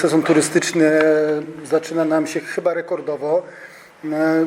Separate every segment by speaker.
Speaker 1: sezon turystyczny zaczyna nam się chyba rekordowo.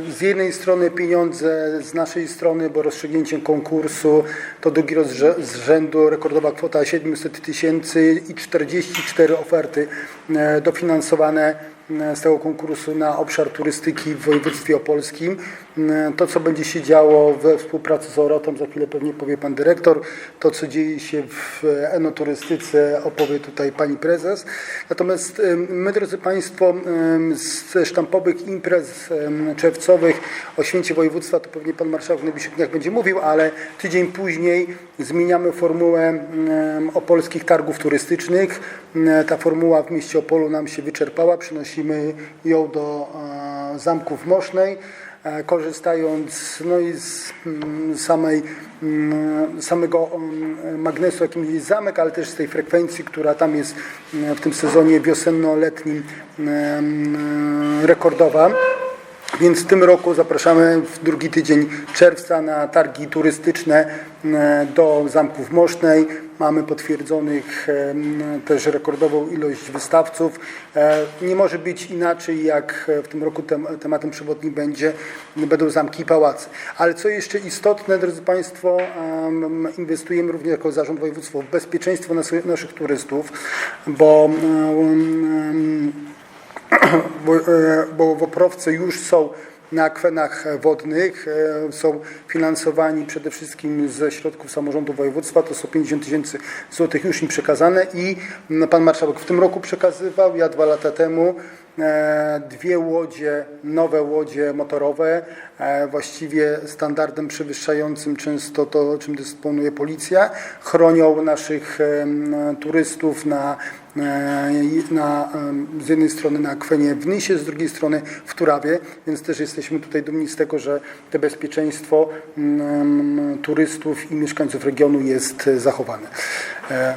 Speaker 1: Z jednej strony pieniądze z naszej strony, bo rozstrzygnięciem konkursu to drugi raz z rzędu rekordowa kwota 700 tysięcy i 44 oferty e, dofinansowane e, z tego konkursu na obszar turystyki w województwie opolskim. E, To, co będzie się działo we współpracy z Orotem, za chwilę pewnie powie Pan Dyrektor. To, co dzieje się w enoturystyce, opowie tutaj Pani Prezes. Natomiast em, my, drodzy Państwo, em, z sztampowych imprez czerwcowych o święcie województwa, to pewnie Pan Marszałek w najbliższych dniach będzie mówił, ale tydzień później zmieniamy formułę opolskich targów turystycznych. Ta formuła w mieście Opolu nam się wyczerpała. Przenosimy ją do e, Zamku w Mosznej e, korzystając no i z mm, samej, mm, samego mm, magnesu, jakim jest zamek, ale też z tej frekwencji, która tam jest w tym sezonie wiosenno-letnim rekordowa. Więc w tym roku zapraszamy w drugi tydzień czerwca na targi turystyczne e, do Zamków Mosznej. Mamy potwierdzonych e, też rekordową ilość wystawców. E, Nie może być inaczej, jak w tym roku tem, tematem przewodnim będzie, będą zamki i pałace. Ale co jeszcze istotne, drodzy Państwo, em, inwestujemy również jako Zarząd Województwa w bezpieczeństwo nas- naszych turystów, bo bo, e, woprowcy już są na akwenach wodnych, e, są finansowani przede wszystkim ze środków samorządu województwa, to są 50 tysięcy złotych już im przekazane i no, pan marszałek w tym roku przekazywał, ja dwa lata temu, e, dwie łodzie, nowe łodzie motorowe, właściwie standardem przewyższającym często to, czym dysponuje policja, chronią naszych turystów na na, z jednej strony na akwenie w Nysie, z drugiej strony w Turawie, więc też jesteśmy tutaj dumni z tego, że to bezpieczeństwo turystów i mieszkańców regionu jest e, zachowane. E,